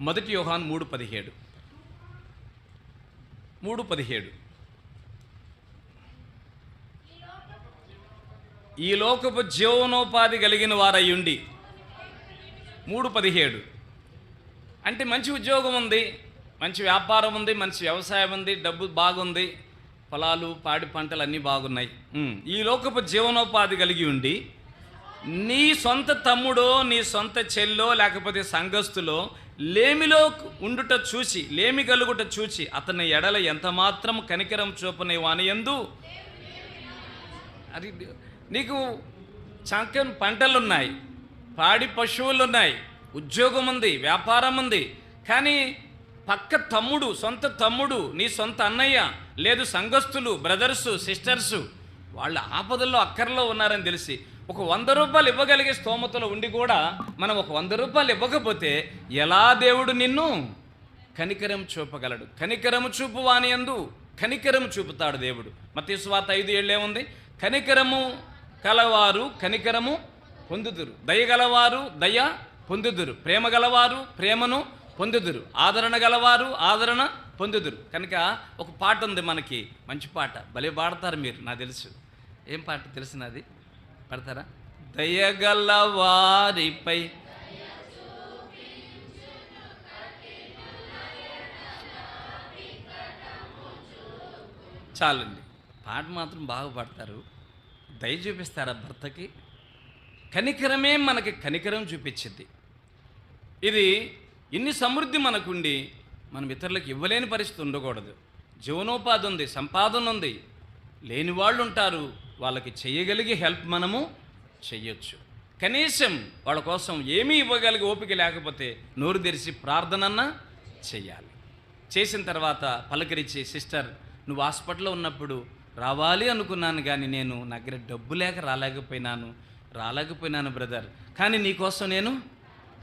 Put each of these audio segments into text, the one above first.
మొదటి యోహాన్ మూడు పదిహేడు. మూడు పదిహేడు. ఈ లోకపు జీవనోపాధి కలిగిన వారయ్యుండి. మూడు పదిహేడు. అంటే మంచి ఉద్యోగం ఉంది మంచి వ్యాపారం ఉంది మంచి వ్యవసాయం ఉంది డబ్బు బాగుంది పొలాలు పాడి పంటలు అన్నీ బాగున్నాయి. ఈ లోకపు జీవనోపాధి కలిగి ఉండి నీ సొంత తమ్ముడో నీ సొంత చెల్లో లేకపోతే సంఘస్థులో లేమిలో ఉండుట చూసి లేమి కలుగుట చూచి అతని ఎడల ఎంత మాత్రం కనికరం చూపని వాని ఎందు? అది నీకు చంకన్ పంటలు ఉన్నాయి పాడి పశువులు ఉన్నాయి ఉద్యోగం ఉంది వ్యాపారం ఉంది కానీ పక్క తమ్ముడు సొంత తమ్ముడు నీ సొంత అన్నయ్య లేదు సంఘస్థులు బ్రదర్సు సిస్టర్సు వాళ్ళ ఆపదల్లో అక్కర్లో ఉన్నారని తెలిసి ఒక వంద రూపాయలు ఇవ్వగలిగే స్తోమతలో ఉండి కూడా మనం ఒక వంద రూపాయలు ఇవ్వకపోతే ఎలా దేవుడు నిన్ను? కనికరం చూపగలడు. కనికరము చూపు వాని యందు కనికరము చూపుతాడు దేవుడు. మత్తయి స్వాత ఐదు ఉంది. కనికరము కలవారు కనికరము పొందుదురు. దయ గలవారు దయ పొందుదురు. ప్రేమ గలవారు ప్రేమను పొందుదురు. ఆదరణ గలవారు ఆదరణ పొందుదురు. కనుక ఒక పాట ఉంది మనకి. మంచి పాట. భలే పాడతారు మీరు నాకు తెలుసు. ఏం పాట తెలిసినది పడతారా? దయగల వారిపై చాలండి. పాట మాత్రం బాగా పాడతారు. దయ చూపిస్తారా భర్తకి? కనికరమే మనకి కనికరం చూపించింది. ఇది ఇన్ని సమృద్ధి మనకుండి మనం ఇతరులకు ఇవ్వలేని పరిస్థితి ఉండకూడదు. జీవనోపాధి ఉంది సంపాదన ఉంది. లేని వాళ్ళు ఉంటారు వాళ్ళకి చేయగలిగే హెల్ప్ మనము చెయ్యొచ్చు. కనీసం వాళ్ళ కోసం ఏమీ ఇవ్వగలిగే ఓపిక లేకపోతే నోరు తెరిచి ప్రార్థనన్నా చెయ్యాలి. చేసిన తర్వాత పలకరించి సిస్టర్ నువ్వు హాస్పిటల్లో ఉన్నప్పుడు రావాలి అనుకున్నాను కానీ నేను నా దగ్గర డబ్బు లేక రాలేకపోయినాను రాలేకపోయినాను బ్రదర్. కానీ నీకోసం నేను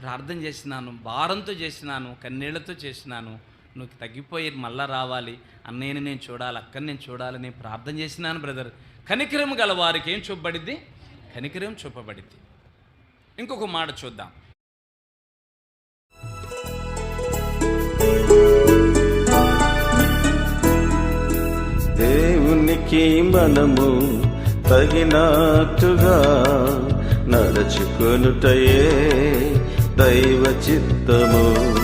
ప్రార్థన చేసినాను భారంతో చేసినాను కన్నీళ్ళతో చేసినాను. నువ్వు తగ్గిపోయి మళ్ళా రావాలి. అన్నయ్యని నేను చూడాలి అక్కని నేను చూడాలని ప్రార్థన చేసినాను బ్రదర్. కనికరం గల వారికి ఏం చూపబడిద్ది? కనికరం చూపబడిద్ది. ఇంకొక మాట చూద్దాం. దేవునికి మనము తగినట్టుగా నడుచుకొనుటయే దైవ చిత్తము.